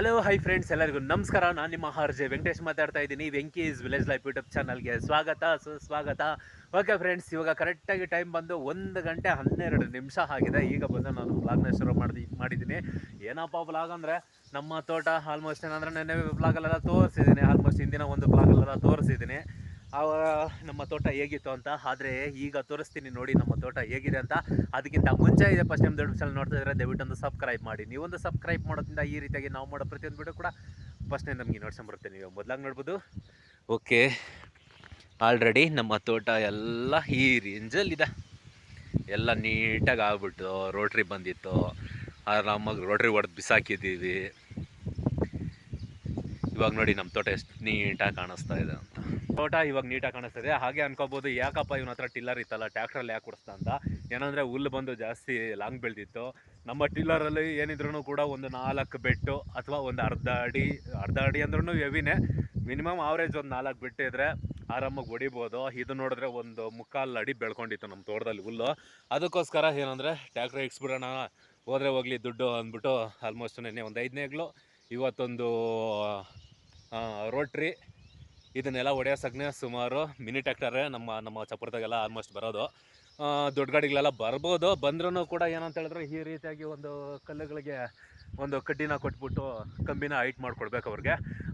Hello hi friends ಎಲ್ಲರಿಗೂ ನಮಸ್ಕಾರ. ನಾನು ನಿಮ್ಮ ಆರ್ ಜೆ ವೆಂಕಟೇಶ್ ಮಾತಾಡ್ತಾ ಇದ್ದೀನಿ. ವೆಂಕೀಸ್ ವಿಲೇಜ್ ಲೈಫ್ ಯೂಟ್ಯೂಬ್ ಚಾನಲ್ಗೆ ಸ್ವಾಗತ, ಸುಸ್ವಾಗತ. ಓಕೆ ಫ್ರೆಂಡ್ಸ್ ಇವಾಗ ಕರೆಕ್ಟಾಗಿ ಟೈಮ್ ಬಂದು ಒಂದು ಗಂಟೆ ಹನ್ನೆರಡು ನಿಮಿಷ ಆಗಿದೆ. ಈಗ ಬಂದು ನಾನು ಬ್ಲಾಗ್ನ ಶುರು ಮಾಡಿ ಮಾಡಿದ್ದೀನಿ. ಏನಪ್ಪ ಬ್ಲಾಗ್ ಅಂದರೆ, ನಮ್ಮ ತೋಟ ಆಲ್ಮೋಸ್ಟ್ ಏನಂದ್ರೆ ನೆನ್ನೆ ಬ್ಲಾಗಲ್ಲೆಲ್ಲ ತೋರಿಸಿದ್ದೀನಿ. ಆಲ್ಮೋಸ್ಟ್ ಹಿಂದಿನ ಒಂದು ಬ್ಲಾಗಲ್ಲೆಲ್ಲ ತೋರಿಸಿದ್ದೀನಿ. ಅವ ನಮ್ಮ ತೋಟ ಹೇಗಿತ್ತು ಅಂತ, ಆದರೆ ಈಗ ತೋರಿಸ್ತೀನಿ ನೋಡಿ ನಮ್ಮ ತೋಟ ಹೇಗಿದೆ ಅಂತ. ಅದಕ್ಕಿಂತ ಮುಂಚೆ ಇದೆ ಫಸ್ಟ್ ಟೈಮ್ ದೊಡ್ಡ ಚಾನಲ್ ನೋಡ್ತಾ ಇದ್ರೆ ದಯವಿಟ್ಟು ಒಂದು ಸಬ್ಸ್ಕ್ರೈಬ್ ಮಾಡಿ. ನೀವೊಂದು ಸಬ್ಸ್ಕ್ರೈಬ್ ಮಾಡೋದ್ರಿಂದ ಈ ರೀತಿಯಾಗಿ ನಾವು ಮಾಡೋ ಪ್ರತಿಯೊಂದು ವಿಡಿಯೋ ಕೂಡ ಫಸ್ಟ್ನೇ ನಮಗೆ ನೋಡ್ಸ್ಕೊಂಬರುತ್ತೆ ನೀವು ಮೊದಲಾಗಿ ನೋಡ್ಬೋದು. ಓಕೆ ಆಲ್ರೆಡಿ ನಮ್ಮ ತೋಟ ಎಲ್ಲ ಈ ರೇಂಜಲ್ಲಿದೆ ಎಲ್ಲ ನೀಟಾಗಿ ಆಗ್ಬಿಟ್ಟು ರೋಟ್ರಿ ಬಂದಿತ್ತು. ಆರಾಮಾಗಿ ರೋಟ್ರಿ ಹೊಡೆದು ಬಿಸಾಕಿದ್ದೀವಿ. ಇವಾಗ ನೋಡಿ ನಮ್ಮ ತೋಟ ಎಷ್ಟು ನೀಟಾಗಿ ಕಾಣಿಸ್ತಾ ಇದೆ ತೋಟ ಇವಾಗ ನೀಟಾಗಿ ಕಾಣಿಸ್ತದೆ. ಹಾಗೆ ಅನ್ಕೋಬಹುದು ಯಾಕಪ್ಪ ಇವನ ಹತ್ರ ಟಿಲ್ಲರ್ ಇತ್ತಲ್ಲ ಟ್ಯಾಕ್ಟ್ರಲ್ಲಿ ಯಾಕೆ ಕೊಡಿಸ್ತಾ ಅಂತ. ಏನಂದರೆ ಹುಲ್ಲು ಬಂದು ಜಾಸ್ತಿ ಲಾಂಗ್ ಬೆಳೆದಿತ್ತು. ನಮ್ಮ ಟಿಲ್ಲರಲ್ಲಿ ಏನಿದ್ರು ಕೂಡ ಒಂದು ನಾಲ್ಕು ಬೆಟ್ಟು ಅಥವಾ ಒಂದು ಅರ್ಧ ಅಡಿ ಅರ್ಧ ಅಡಿ ಅಂದ್ರೂ ಹೆವಿನೇ. ಮಿನಿಮಮ್ ಆವ್ರೇಜ್ ಒಂದು ನಾಲ್ಕು ಇದ್ರೆ ಆರಾಮಾಗಿ ಹೊಡಿಬೋದು. ಇದು ನೋಡಿದ್ರೆ ಒಂದು ಮುಕ್ಕಾಲು ಅಡಿ ಬೆಳ್ಕೊಂಡಿತ್ತು ನಮ್ಮ ತೋಟದಲ್ಲಿ ಹುಲ್ಲು. ಅದಕ್ಕೋಸ್ಕರ ಏನಂದರೆ ಟ್ಯಾಕ್ಟ್ರ್ ಇಕ್ಸ್ಬಿಡೋಣ, ಹೋದ್ರೆ ಹೋಗಲಿ ದುಡ್ಡು ಅಂದ್ಬಿಟ್ಟು ಆಲ್ಮೋಸ್ಟ್ ನೆನ್ನೆ ಒಂದು ಐದನೇಗ್ಲು ಇವತ್ತೊಂದು ರೋಟ್ರಿ ಇದನ್ನೆಲ್ಲ ಹೊಡೆಯೋ ಸಗ್ನೆ ಸುಮಾರು ಮಿನಿ ಟ್ಯಾಕ್ಟರೇ ನಮ್ಮ ನಮ್ಮ ಚಪ್ಪರದಾಗೆಲ್ಲ ಆಲ್ಮೋಸ್ಟ್ ಬರೋದು. ದೊಡ್ಡ ಗಾಡಿಗಳೆಲ್ಲ ಬರ್ಬೋದು. ಬಂದ್ರೂ ಕೂಡ ಏನಂತ ಹೇಳಿದ್ರೆ ಈ ರೀತಿಯಾಗಿ ಒಂದು ಕಲ್ಲುಗಳಿಗೆ ಒಂದು ಕಡ್ಡಿನ ಕೊಟ್ಬಿಟ್ಟು ಕಂಬಿನ ಹೈಟ್ ಮಾಡ್ಕೊಡ್ಬೇಕು ಅವ್ರಿಗೆ.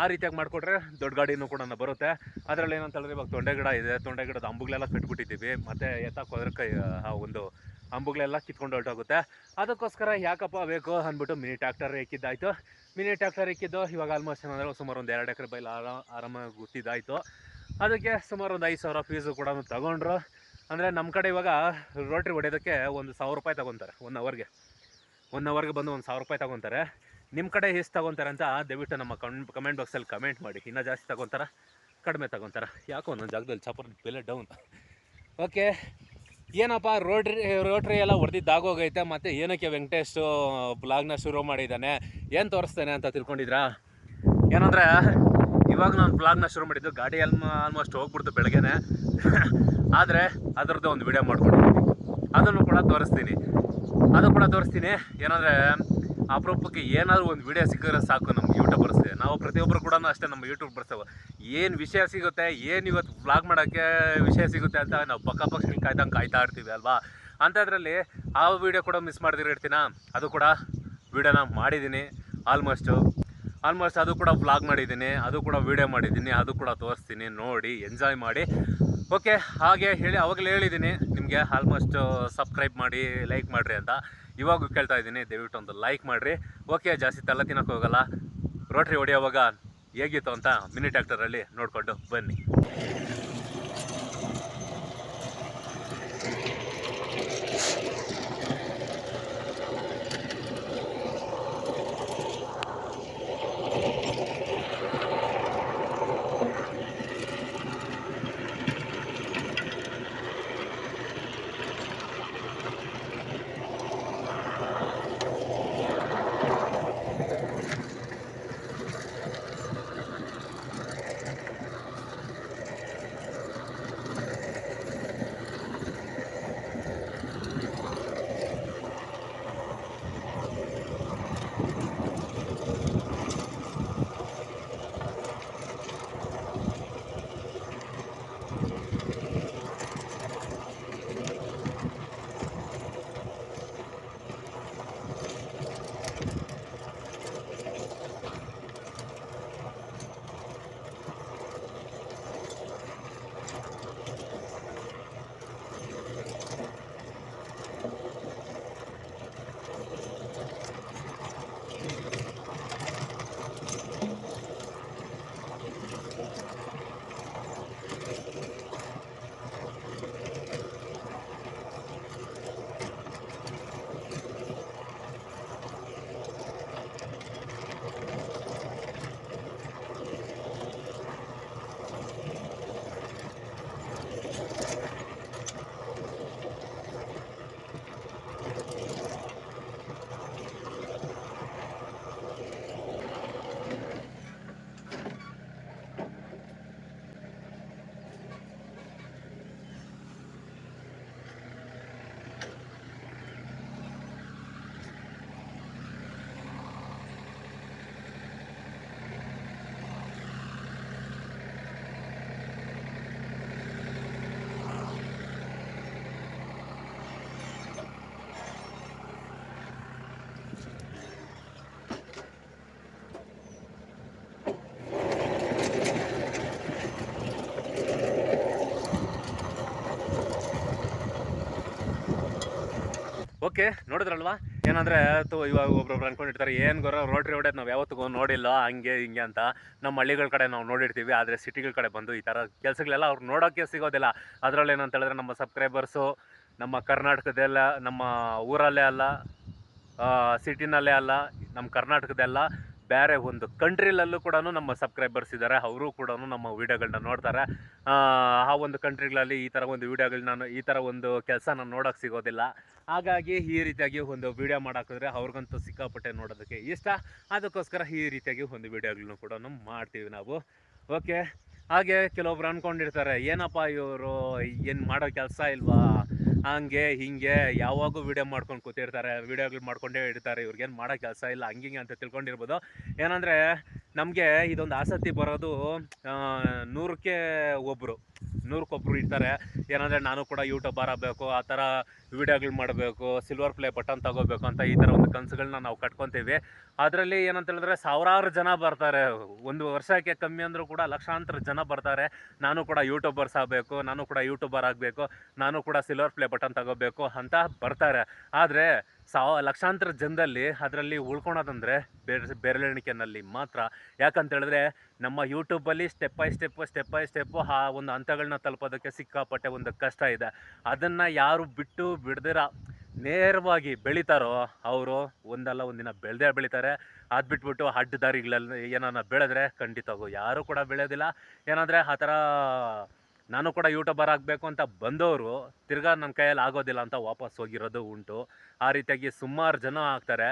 ಆ ರೀತಿಯಾಗಿ ಮಾಡಿಕೊಟ್ರೆ ದೊಡ್ಡ ಗಾಡಿನೂ ಕೂಡ ಬರುತ್ತೆ. ಅದರಲ್ಲಿ ಏನಂತ ಹೇಳಿದ್ರೆ ಇವಾಗ ತೊಂಡೆ ಗಿಡ ಇದೆ. ತೊಂಡೆ ಗಿಡದ ಅಂಬುಗಳೆಲ್ಲ ಕಟ್ಬಿಟ್ಟಿದ್ದೀವಿ. ಮತ್ತು ಎತ್ತಕ್ಕೆ ಹೋದ್ರೆ ಕೈ, ಆ, ಒಂದು ಅಂಬುಗಳೆಲ್ಲ ಕಿತ್ಕೊಂಡು ಹೊರಟೋಗುತ್ತೆ. ಅದಕ್ಕೋಸ್ಕರ ಯಾಕಪ್ಪ ಬೇಕು ಅಂದ್ಬಿಟ್ಟು ಮಿನಿ ಟ್ಯಾಕ್ಟರ್ ಇಕ್ಕಿದ್ದಾಯ್ತು ಮಿನಿ ಟ್ಯಾಕ್ಟರ್ ಇಕ್ಕಿದ್ದು ಇವಾಗ ಆಲ್ಮೋಸ್ಟ್ ಏನಂದ್ರೆ ಸುಮಾರು ಒಂದು ಎರಡು ಎಕರೆ ಬೈಲ್ ಆರಾಮ ಆರಾಮಾಗಿ ಗುತ್ತಿದ್ದಾಯ್ತು. ಅದಕ್ಕೆ ಸುಮಾರು ಒಂದು ಐದು ಸಾವಿರ ಫೀಸು ಕೂಡ ತಗೊಂಡ್ರು. ಅಂದರೆ ನಮ್ಮ ಕಡೆ ಇವಾಗ ರೋಟ್ರಿ ಹೊಡೆಯೋದಕ್ಕೆ ಒಂದು ಸಾವಿರ ರೂಪಾಯಿ ತಗೊತಾರೆ ಒನ್ ಅವರ್ಗೆ ಒನ್ ಅವರ್ಗೆ ಬಂದು ಒಂದು ಸಾವಿರ ರೂಪಾಯಿ ತಗೊತಾರೆ. ನಿಮ್ಮ ಕಡೆ ಎಷ್ಟು ತಗೊತಾರೆ ಅಂತ ದಯವಿಟ್ಟು ನಮ್ಮ ಕಮ್ ಕಮೆಂಟ್ ಬಾಕ್ಸಲ್ಲಿ ಕಮೆಂಟ್ ಮಾಡಿ. ಇನ್ನೂ ಜಾಸ್ತಿ ತಗೊತಾರ? ಕಡಿಮೆ ತಗೊತಾರ? ಯಾಕೋ ಒಂದೊಂದು ಜಾಗದಲ್ಲಿ ಚಾಪರ್ ಬೆಲೆ ಡೌನ್ ಓಕೆ ಏನಪ್ಪ, ರೋಟ್ರಿ ರೋಟ್ರಿ ಎಲ್ಲ ಹೊಡೆದಿದ್ದಾಗೋಗೈತೆ ಮತ್ತು ಏನಕ್ಕೆ ವೆಂಕಟೇಶ್ ಬ್ಲಾಗ್ನ ಶುರು ಮಾಡಿದ್ದಾನೆ? ಏನು ತೋರಿಸ್ತಾನೆ ಅಂತ ತಿಳ್ಕೊಂಡಿದ್ರಾ? ಏನಂದರೆ, ಇವಾಗ ನಾನು ಬ್ಲಾಗ್ನ ಶುರು ಮಾಡಿದ್ದು ಗಾಡಿ ಆಲ್ಮ ಆಲ್ಮೋಸ್ಟ್ ಹೋಗ್ಬಿಡ್ತು ಬೆಳಗ್ಗೆನೆ. ಆದರೆ, ಅದರದ್ದು ಒಂದು ವಿಡಿಯೋ ಮಾಡ್ಕೊಂಡಿದ್ದೀನಿ. ಅದನ್ನು ಕೂಡ ತೋರಿಸ್ತೀನಿ. ಅದು ಕೂಡ ತೋರಿಸ್ತೀನಿ. ಏನಂದರೆ ಅಪರೂಪಕ್ಕೆ ಏನಾದರೂ ಒಂದು ವಿಡಿಯೋ ಸಿಕ್ಕಿದ್ರೆ ಸಾಕು ನಮ್ಮ ಯೂಟ್ಯೂಬರ್ಸ್ಗೆ ನಾವು ಪ್ರತಿಯೊಬ್ಬರು ಕೂಡ ಅಷ್ಟೇ ನಮ್ಮ ಯೂಟ್ಯೂಬ್ ಯೂಟ್ಯೂಬರ್ಸ್ ಏನು ವಿಷಯ ಸಿಗುತ್ತೆ, ಏನು ಇವತ್ತು ಬ್ಲಾಗ್ ಮಾಡೋಕ್ಕೆ ವಿಷಯ ಸಿಗುತ್ತೆ ಅಂತ ನಾವು ಪಕ್ಕ ಪಕ್ಷ ಕಾಯ್ದಂಗೆ ಕಾಯ್ತಾ ಇರ್ತೀವಿ ಅಲ್ವಾ? ಅಂಥದ್ರಲ್ಲಿ ಆ ವಿಡಿಯೋ ಕೂಡ ಮಿಸ್ ಮಾಡ್ದಿರೋ ಅದು ಕೂಡ ವಿಡಿಯೋನ ಮಾಡಿದ್ದೀನಿ ಆಲ್ಮೋಸ್ಟು ಆಲ್ಮೋಸ್ಟ್ ಅದು ಕೂಡ ಬ್ಲಾಗ್ ಮಾಡಿದ್ದೀನಿ ಅದು ಕೂಡ ವಿಡಿಯೋ ಮಾಡಿದ್ದೀನಿ ಅದು ಕೂಡ ತೋರಿಸ್ತೀನಿ ನೋಡಿ ಎಂಜಾಯ್ ಮಾಡಿ. ಓಕೆ, ಹಾಗೆ ಹೇಳಿ, ಅವಾಗಲೇ ಹೇಳಿದ್ದೀನಿ ನಿಮಗೆ ಆಲ್ಮೋಸ್ಟ್ ಸಬ್ಸ್ಕ್ರೈಬ್ ಮಾಡಿ ಲೈಕ್ ಮಾಡಿರಿ ಅಂತ. ಇವಾಗೂ ಕೇಳ್ತಾ ಇದ್ದೀನಿ, ದಯವಿಟ್ಟು ಒಂದು ಲೈಕ್ ಮಾಡಿರಿ. ಓಕೆ, ಜಾಸ್ತಿ ತಲೆ ತಿನ್ನೋಕೆ ಹೋಗಲ್ಲ. ರೋಟ್ರಿ ಹೊಡೆಯೋವಾಗ ಹೇಗಿತ್ತು ಅಂತ ಮಿನಿ ಟ್ಯಾಕ್ಟರಲ್ಲಿ ನೋಡಿಕೊಂಡು ಬನ್ನಿ. ಓಕೆ, ನೋಡಿದ್ರಲ್ವಾ? ಏನಂದ್ರೆ ಇವಾಗ ಒಬ್ರೊಬ್ರು ಅನ್ಕೊಂಡಿರ್ತಾರೆ, ಏನು ಗೊರ, ರೋಟ್ರಿ ಹೊಡೆದ್ ನಾವು ಯಾವತ್ತಿಗೂ ನೋಡಿಲ್ಲ, ಹಂಗೆ, ಹಿಂಗೆ ಅಂತ. ನಮ್ಮ ಹಳ್ಳಿಗಳ ಕಡೆ ನಾವು ನೋಡಿರ್ತೀವಿ, ಆದರೆ ಸಿಟಿಗಳ ಕಡೆ ಬಂದು ಈ ಥರ ಕೆಲಸಗಳೆಲ್ಲ ಅವ್ರು ನೋಡೋಕ್ಕೆ ಸಿಗೋದಿಲ್ಲ. ಅದರಲ್ಲಿ ಏನಂತ ಹೇಳಿದ್ರೆ, ನಮ್ಮ ಸಬ್ಸ್ಕ್ರೈಬರ್ಸು, ನಮ್ಮ ಕರ್ನಾಟಕದೆಲ್ಲ, ನಮ್ಮ ಊರಲ್ಲೇ ಅಲ್ಲ ಸಿಟಿನಲ್ಲೇ ಅಲ್ಲ ನಮ್ಮ ಕರ್ನಾಟಕದೆಲ್ಲ ಬೇರೆ ಒಂದು ಕಂಟ್ರಿಲಲ್ಲೂ ಕೂಡ ನಮ್ಮ ಸಬ್ಸ್ಕ್ರೈಬರ್ಸ್ ಇದ್ದಾರೆ ಅವರು ಕೂಡ ನಮ್ಮ ವೀಡಿಯೋಗಳನ್ನ ನೋಡ್ತಾರೆ. ಆ, ಒಂದು ಕಂಟ್ರಿಗಳಲ್ಲಿ ಈ ಥರ ಒಂದು ವೀಡಿಯೋಗಳನ್ನ ಈ ಥರ ಒಂದು ಕೆಲಸ ನಾನು ನೋಡೋಕೆ ಸಿಗೋದಿಲ್ಲ. ಹಾಗಾಗಿ ಈ ರೀತಿಯಾಗಿ ಒಂದು ವೀಡಿಯೋ ಮಾಡಾಕಿದ್ರೆ ಅವ್ರಿಗಂತೂ ಸಿಕ್ಕಾಪಟ್ಟೆ ನೋಡೋದಕ್ಕೆ ಇಷ್ಟ. ಅದಕ್ಕೋಸ್ಕರ ಈ ರೀತಿಯಾಗಿ ಒಂದು ವಿಡಿಯೋಗಳನ್ನ ಕೂಡ ಮಾಡ್ತೀವಿ ನಾವು. ಓಕೆ? ಹಾಗೆ ಕೆಲವೊಬ್ರು ಅಂದ್ಕೊಂಡಿರ್ತಾರೆ ಏನಪ್ಪ ಇವರು ಏನು ಮಾಡೋ ಕೆಲಸ ಇಲ್ವಾ? ಹಂಗೆ, ಹಿಂಗೆ ಯಾವಾಗೂ ವಿಡಿಯೋ ಮಾಡ್ಕೊಂಡು ಕೂತಿರ್ತಾರೆ, ವಿಡಿಯೋಗಳು ಮಾಡ್ಕೊಂಡೇ ಇರ್ತಾರೆ, ಇವ್ರಿಗೇನು ಮಾಡೋ ಕೆಲಸ ಇಲ್ಲ ಹಂಗಿಂಗೆ ಅಂತ ತಿಳ್ಕೊಂಡಿರ್ಬೋದು. ಏನಂದರೆ ನಮಗೆ ಇದೊಂದು ಆಸಕ್ತಿ ಬರೋದು ನೂರಕ್ಕೆ ಒಬ್ಬರು ನೂರಕ್ಕೊಬ್ರು ಇರ್ತಾರೆ. ಏನಂದರೆ ನಾನು ಕೂಡ ಯೂಟ್ಯೂಬರ್ ಆಗಬೇಕು ಆ ಥರ ವಿಡಿಯೋಗಳು ಮಾಡಬೇಕು ಸಿಲ್ವರ್ ಪ್ಲೇ ಬಟನ್ ತಗೋಬೇಕು ಅಂತ ಈ ಥರ ಒಂದು ಕನಸುಗಳನ್ನ ನಾವು ಕಟ್ಕೊತೀವಿ. ಅದರಲ್ಲಿ ಏನಂತ ಹೇಳಿದ್ರೆ ಸಾವಿರಾರು ಜನ ಬರ್ತಾರೆ. ಒಂದು ವರ್ಷಕ್ಕೆ ಕಮ್ಮಿ ಅಂದರೂ ಕೂಡ ಲಕ್ಷಾಂತರ ಜನ ಬರ್ತಾರೆ. ನಾನು ಕೂಡ ಯೂಟ್ಯೂಬರ್ಸ್ ಆಗಬೇಕು, ನಾನು ಕೂಡ ಯೂಟ್ಯೂಬರ್ ಆಗಬೇಕು, ನಾನು ಕೂಡ ಸಿಲ್ವರ್ ಪ್ಲೇ ಬಟನ್ ತಗೋಬೇಕು ಅಂತ ಬರ್ತಾರೆ. ಆದರೆ ಸಾವ ಲಕ್ಷಾಂತರ ಜನದಲ್ಲಿ ಅದರಲ್ಲಿ ಉಳ್ಕೊಳೋದಂದರೆ ಬೇರೆ, ಬೆರಳೆಣಿಕೆನಲ್ಲಿ ಮಾತ್ರ. ಯಾಕಂತ ಹೇಳಿದ್ರೆ ನಮ್ಮ ಯೂಟ್ಯೂಬಲ್ಲಿ step by step step by step ಆ ಒಂದು ಹಂತಗಳನ್ನ ತಲುಪೋದಕ್ಕೆ ಸಿಕ್ಕಾಪಟ್ಟೆ ಒಂದು ಕಷ್ಟ ಇದೆ. ಅದನ್ನು ಯಾರು ಬಿಟ್ಟು ಬಿಡ್ದಿರ ನೇರವಾಗಿ ಬೆಳಿತಾರೋ ಅವರು, ಒಂದಲ್ಲ ಒಂದಿನ ಬೆಳೆದೇ ಬೆಳಿತಾರೆ. ಅದು ಬಿಟ್ಬಿಟ್ಟು ಅಡ್ಡ ದಾರಿಗಳಲ್ಲಿ ಏನಾನ ಬೆಳೆದ್ರೆ ಖಂಡಿತವಾಗೂ ಯಾರೂ ಕೂಡ ಬೆಳೆಯೋದಿಲ್ಲ ಏನಂದರೆ ಆ ಥರ ನಾನು ಕೂಡ ಯೂಟ್ಯೂಬರ್ ಆಗಬೇಕು ಅಂತ ಬಂದವರು ತಿರ್ಗಾ ನನ್ನ ಕೈಯಲ್ಲಿ ಆಗೋದಿಲ್ಲ ಅಂತ ವಾಪಸ್ ಹೋಗಿರೋದು ಉಂಟು. ಆ ರೀತಿಯಾಗಿ ಸುಮಾರು ಜನ ಆಗ್ತಾರೆ.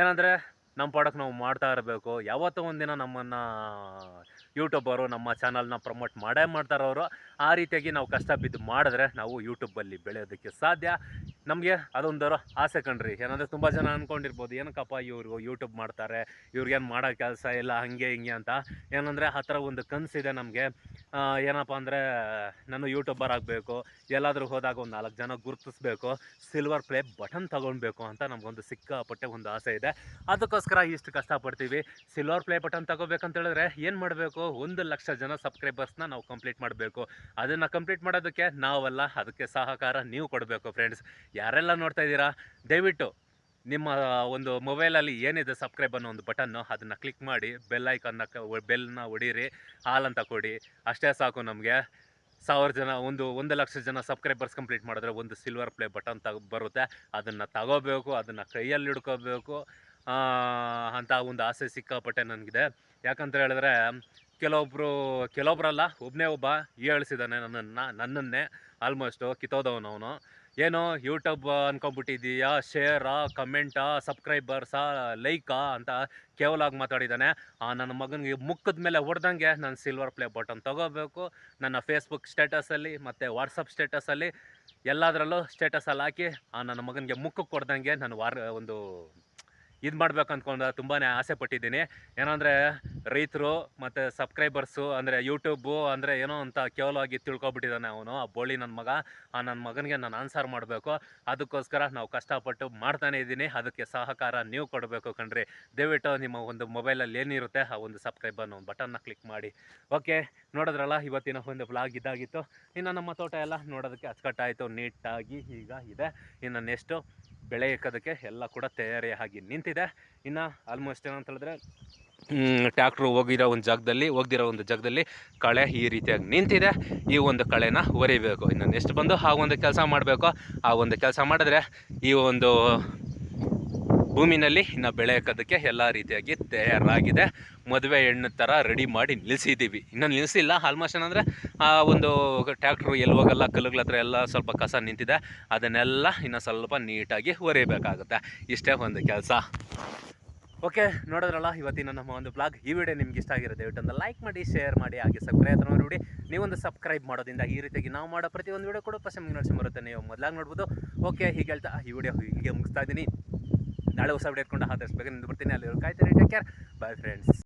ಏನಂದರೆ ನಮ್ಮ ಪಾಡಕ್ಕೆ ನಾವು ಮಾಡ್ತಾ ಇರಬೇಕು. ಯಾವತ್ತೋ ಒಂದಿನ ನಮ್ಮನ್ನು ಯೂಟ್ಯೂಬರು ನಮ್ಮ ಚಾನಲ್ನ ಪ್ರಮೋಟ್ ಮಾಡೇ ಮಾಡ್ತಾರೆ ಅವರು ಆ ರೀತಿಯಾಗಿ ನಾವು ಕಷ್ಟ ಬಿದ್ದು ಮಾಡಿದ್ರೆ ನಾವು ಯೂಟ್ಯೂಬಲ್ಲಿ ಬೆಳೆಯೋದಕ್ಕೆ ಸಾಧ್ಯ. ನಮಗೆ ಅದೊಂದು ಆಸೆ ಕಣ್ರಿ. ಏನಂದರೆ ತುಂಬ ಜನ ಅಂದ್ಕೊಂಡಿರ್ಬೋದು ಏನಕ್ಕಪ್ಪ ಇವರು ಯೂಟ್ಯೂಬ್ ಮಾಡ್ತಾರೆ, ಇವ್ರಿಗೇನು ಮಾಡೋ ಕೆಲಸ ಇಲ್ಲ, ಹಂಗೆ ಹಿಂಗೆ ಅಂತ. ಏನಂದರೆ ಆ ಥರ ಒಂದು ಕನಸಿದೆ ನಮಗೆ. ಏನಪ್ಪ ಅಂದರೆ, ನಾನು ಯೂಟ್ಯೂಬರ್ ಆಗಬೇಕು, ಎಲ್ಲಾದರೂ ಹೋದಾಗ ಒಂದು ನಾಲ್ಕು ಜನ ಗುರುತಿಸ್ಬೇಕು ಸಿಲ್ವರ್ ಪ್ಲೇ ಬಟನ್ ತಗೊಳ್ಬೇಕು ಅಂತ ನಮಗೊಂದು ಸಿಕ್ಕಾಪಟ್ಟೆ ಒಂದು ಆಸೆ ಇದೆ. ಅದಕ್ಕೋಸ್ಕರ ಇಷ್ಟು ಕಷ್ಟಪಡ್ತೀವಿ. ಸಿಲ್ವರ್ ಪ್ಲೇ ಬಟನ್ ತಗೋಬೇಕಂತ ಹೇಳಿದ್ರೆ ಏನು ಮಾಡಬೇಕು? ಒಂದು ಲಕ್ಷ ಜನ ಸಬ್ಸ್ಕ್ರೈಬರ್ಸ್ನ ನಾವು ಕಂಪ್ಲೀಟ್ ಮಾಡಬೇಕು. ಅದನ್ನು ಕಂಪ್ಲೀಟ್ ಮಾಡೋದಕ್ಕೆ ನಾವಲ್ಲ, ಅದಕ್ಕೆ ಸಹಕಾರ ನೀವು ಕೊಡಬೇಕು ಫ್ರೆಂಡ್ಸ್ ಯಾರೆಲ್ಲ ನೋಡ್ತಾ ಇದ್ದೀರಾ, ದಯವಿಟ್ಟು ನಿಮ್ಮ, ಒಂದು ಮೊಬೈಲಲ್ಲಿ ಏನಿದೆ ಸಬ್ಸ್ಕ್ರೈಬ್ ಅನ್ನೋ ಒಂದು ಬಟನ್ನು ಅದನ್ನು ಕ್ಲಿಕ್ ಮಾಡಿ ಬೆಲ್ ಐಕನ್ನ ಬೆಲ್ನ ಹೊಡೀರಿ ಹಾಲ್ ಅಂತ ಕೊಡಿ. ಅಷ್ಟೇ ಸಾಕು ನಮಗೆ. ಸಾವಿರ ಜನ, ಒಂದು ಒಂದು ಲಕ್ಷ ಜನ ಸಬ್ಸ್ಕ್ರೈಬರ್ಸ್ ಕಂಪ್ಲೀಟ್ ಮಾಡಿದ್ರೆ ಒಂದು ಸಿಲ್ವರ್ ಪ್ಲೇ ಬಟನ್ ತಗ, ಬರುತ್ತೆ. ಅದನ್ನು ತಗೋಬೇಕು, ಅದನ್ನು ಕೈಯಲ್ಲಿ ಹಿಡ್ಕೋಬೇಕು. ಅಂತ ಒಂದು ಆಸೆ ಸಿಕ್ಕಾಪಟ್ಟೆ ನನಗಿದೆ. ಯಾಕಂತ ಹೇಳಿದ್ರೆ ಕೆಲವೊಬ್ಬರು ಕೆಲವೊಬ್ರಲ್ಲ ಒಬ್ಬನೇ ಒಬ್ಬ ಹೇಳಿಸಿದ್ದಾನೆ ನನ್ನನ್ನು, ನನ್ನನ್ನೇ ಆಲ್ಮೋಸ್ಟು ಅವನು ಏನು ಯೂಟ್ಯೂಬ್ ಅನ್ಕೊಂಬಿಟ್ಟಿದ್ದೀಯಾ ಶೇರಾ ಕಮೆಂಟಾ ಸಬ್ಸ್ಕ್ರೈಬರ್ಸಾ ಲೈಕಾ ಅಂತ ಕೇವಲಾಗಿ ಮಾತಾಡಿದ್ದಾನೆ. ಆ, ನನ್ನ ಮಗನಿಗೆ ಮುಖದ ಮೇಲೆ ಹೊಡೆದಂಗೆ ನಾನು ಸಿಲ್ವರ್ ಪ್ಲೇ ಬಟನ್ ತಗೋಬೇಕು. ನನ್ನ ಫೇಸ್ಬುಕ್ ಸ್ಟೇಟಸಲ್ಲಿ ಮತ್ತು ವಾಟ್ಸಪ್ ಸ್ಟೇಟಸಲ್ಲಿ ಎಲ್ಲದರಲ್ಲೂ ಸ್ಟೇಟಸಲ್ಲಿ ಹಾಕಿ, ಆ, ನನ್ನ ಮಗನಿಗೆ ಮುಖಕ್ಕೆ ಕೊಡ್ದಂಗೆ ನಾನು ವಾರ, ಒಂದು ಇದು ಮಾಡ್ಬೇಕು ಅಂದ್ಕೊಂಡು ತುಂಬಾ ಆಸೆ ಪಟ್ಟಿದ್ದೀನಿ. ಏನಂದರೆ ರೈತರು ಮತ್ತು ಸಬ್ಸ್ಕ್ರೈಬರ್ಸು ಅಂದರೆ ಯೂಟ್ಯೂಬು ಅಂದರೆ ಏನೋ ಅಂತ ಕೇವಲವಾಗಿ ತಿಳ್ಕೊಬಿಟ್ಟಿದ್ದಾನೆ ಅವನು, ಆ ಬೋಳಿ ನನ್ನ ಮಗ. ಆ ನನ್ನ ಮಗನಿಗೆ ನಾನು ಆನ್ಸರ್ ಮಾಡಬೇಕು. ಅದಕ್ಕೋಸ್ಕರ ನಾವು ಕಷ್ಟಪಟ್ಟು ಮಾಡ್ತಾನೆ ಇದ್ದೀನಿ. ಅದಕ್ಕೆ ಸಹಕಾರ ನೀವು ಕೊಡಬೇಕು ಕಣ್ರಿ. ದಯವಿಟ್ಟು ನಿಮ್ಮ ಒಂದು ಮೊಬೈಲಲ್ಲಿ ಏನಿರುತ್ತೆ ಆ ಒಂದು ಸಬ್ಸ್ಕ್ರೈಬ್ ಅನ್ನೋ ಒಂದು ಬಟನ್ನ ಕ್ಲಿಕ್ ಮಾಡಿ. ಓಕೆ ನೋಡಿದ್ರಲ್ಲ, ಇವತ್ತಿನ ಒಂದು ಬ್ಲಾಗ್ ಇದಾಗಿತ್ತು. ಇನ್ನು ನಮ್ಮ ತೋಟ ಎಲ್ಲ ನೋಡೋದಕ್ಕೆ ಅಚ್ಚುಕಟ್ಟಾಯಿತು. ನೀಟಾಗಿ ಈಗ ಇದೆ. ಇನ್ನು ನೆಕ್ಸ್ಟು ಬೆಳೆ ಇಕ್ಕೋದಕ್ಕೆ ಎಲ್ಲ ಕೂಡ ತಯಾರಿಯಾಗಿ ನಿಂತಿದೆ. ಇನ್ನು ಆಲ್ಮೋಸ್ಟ್ ಏನಂತ ಹೇಳಿದ್ರೆ ಟ್ಯಾಕ್ಟ್ರು ಹೋಗಿರೋ ಒಂದು ಜಾಗದಲ್ಲಿ, ಹೋಗ್ದಿರೋ ಒಂದು ಜಾಗದಲ್ಲಿ ಕಳೆ ಈ ರೀತಿಯಾಗಿ ನಿಂತಿದೆ. ಈ ಒಂದು ಕಳೆನ ಒರಿಬೇಕು. ಇನ್ನು ನೆಕ್ಸ್ಟ್ ಬಂದು ಆ ಒಂದು ಕೆಲಸ ಮಾಡಬೇಕು. ಆ ಒಂದು ಕೆಲಸ ಮಾಡಿದ್ರೆ ಈ ಒಂದು ಭೂಮಿನಲ್ಲಿ ಇನ್ನು ಬೆಳೆ ಹಾಕೋದಕ್ಕೆ ಎಲ್ಲ ರೀತಿಯಾಗಿ ತಯಾರಾಗಿದೆ. ಮದುವೆ ಹೆಣ್ಣು ಥರ ರೆಡಿ ಮಾಡಿ ನಿಲ್ಲಿಸಿದ್ದೀವಿ ಇನ್ನು ನಿಲ್ಲಿಸಿಲ್ಲ ಆಲ್ಮೋಸ್ಟ್ ಏನಂದರೆ, ಆ ಒಂದು ಟ್ಯಾಕ್ಟ್ರು ಎಲ್ಲಿ ಹೋಗಲ್ಲ, ಕಲ್ಲುಗಳ ಹತ್ರ ಎಲ್ಲ ಸ್ವಲ್ಪ ಕಸ ನಿಂತಿದೆ, ಅದನ್ನೆಲ್ಲ ಇನ್ನು ಸ್ವಲ್ಪ ನೀಟಾಗಿ ಒರಿಬೇಕಾಗುತ್ತೆ ಇಷ್ಟೇ ಒಂದು ಕೆಲಸ. ಓಕೆ ನೋಡಿದ್ರಲ್ಲ, ಇವತ್ತಿನ ನಮ್ಮ ಒಂದು ಬ್ಲಾಗ್ ಈ ವಿಡಿಯೋ ನಿಮ್ಗೆ ಇಷ್ಟ ಆಗಿರುತ್ತೆ, ದಯವಿಟ್ಟು ಒಂದು ಲೈಕ್ ಮಾಡಿ ಶೇರ್ ಮಾಡಿ, ಹಾಗೆ ಸಬ್ಸ್ಕ್ರೈಬ್ ನೋಡಿ. ನೀವೊಂದು ಸಬ್ಸ್ಕ್ರೈಬ್ ಮಾಡೋದ್ರಿಂದ ಈ ರೀತಿಯಾಗಿ ನಾವು ಮಾಡೋ ಪ್ರತಿಯೊಂದು ವಿಡಿಯೋ ಕೂಡ ಫಸ್ಟ್ ನಿಮ್ಗೆ ಬರುತ್ತೆ. ನೀವು ಮೊದಲಾಗಿ ನೋಡ್ಬೋದು. ಓಕೆ ಹೀಗೆ ಹೇಳ್ತಾ ಈ ವಿಡಿಯೋ ಹೀಗೆ ಮುಗಿಸ್ತಾ ಇದ್ದೀನಿ. ನಾಳೆ ಹೊಸ ವಿಡಿಯೋ ಇಟ್ಕೊಂಡು ಆದಷ್ಟು ನಿಂದು ಬರ್ತೀನಿ ಅಲ್ಲಿ ಕಾಯ್ತೀನಿ ಟೇಕ್ ಕೇರ್ ಬಾಯ್ ಫ್ರೆಂಡ್ಸ್